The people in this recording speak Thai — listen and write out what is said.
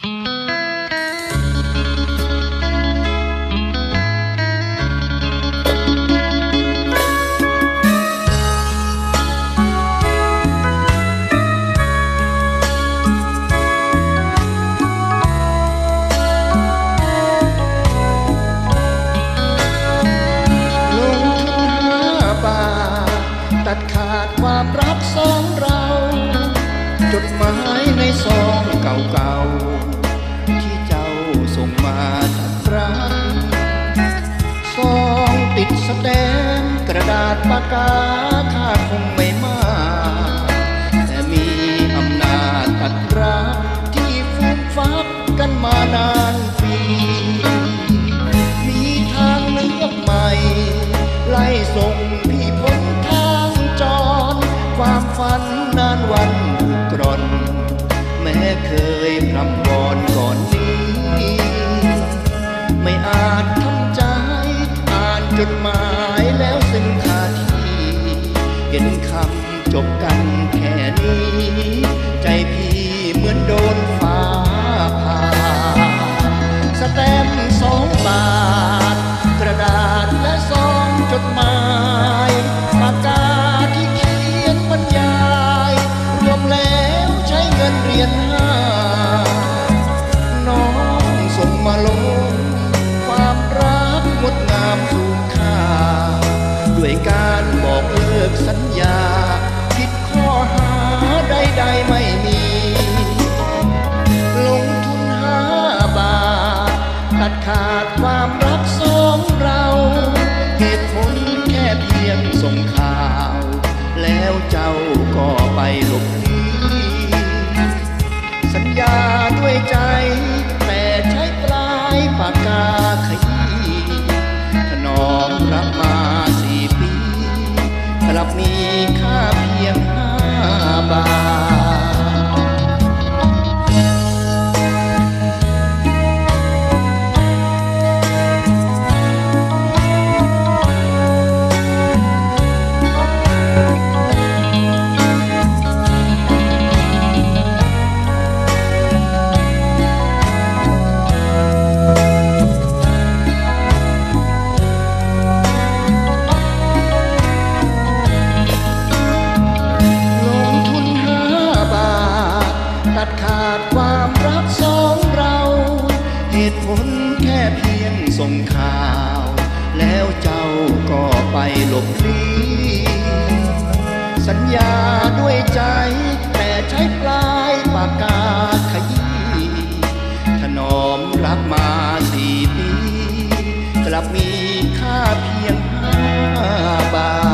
ดขาดความรักสองเรา จดหมายในซองเก่า สแตมกระดาษปากกาค่าคงไม่มากแต่มีอำนาจตัดรักที่ฟูมฟักกันมานานปีมีทางเลือกใหม่ ไล่ส่งพี่พ้นทางจร ความฝันนานวันถูกกร่อน แม้เคยพรำวอนก จดหมายแล้วซึ่งคาทีเห็นคำจบกันแค่นี้ ใจพี่เหมือนโดนฟ้าผ่าสแตมสองบาท กระดาษและซองจดหมายปากกาที่เขียนบรรยาย รวมแล้วใช้เงินเรียญห้า ตัดขาดความรักสองเรา เหตุผลแค่เพียงส่งข่าว แล้วเจ้าก็ไปหลบหนีสัญญาด้วยใจ แต่ใช้ปลายปากกาขยี้ถนอมรับมาสี่ปีกลับมีค่าเพียงห้าบาท งข่าว แล้วเจ้าก็ไปหลบหลีสัญญาด้วยใจ แต่ใช้ปลายปากกาขยี้ถนอมรักมาสี่ปี กลับมีค่าเพียงห้าบาท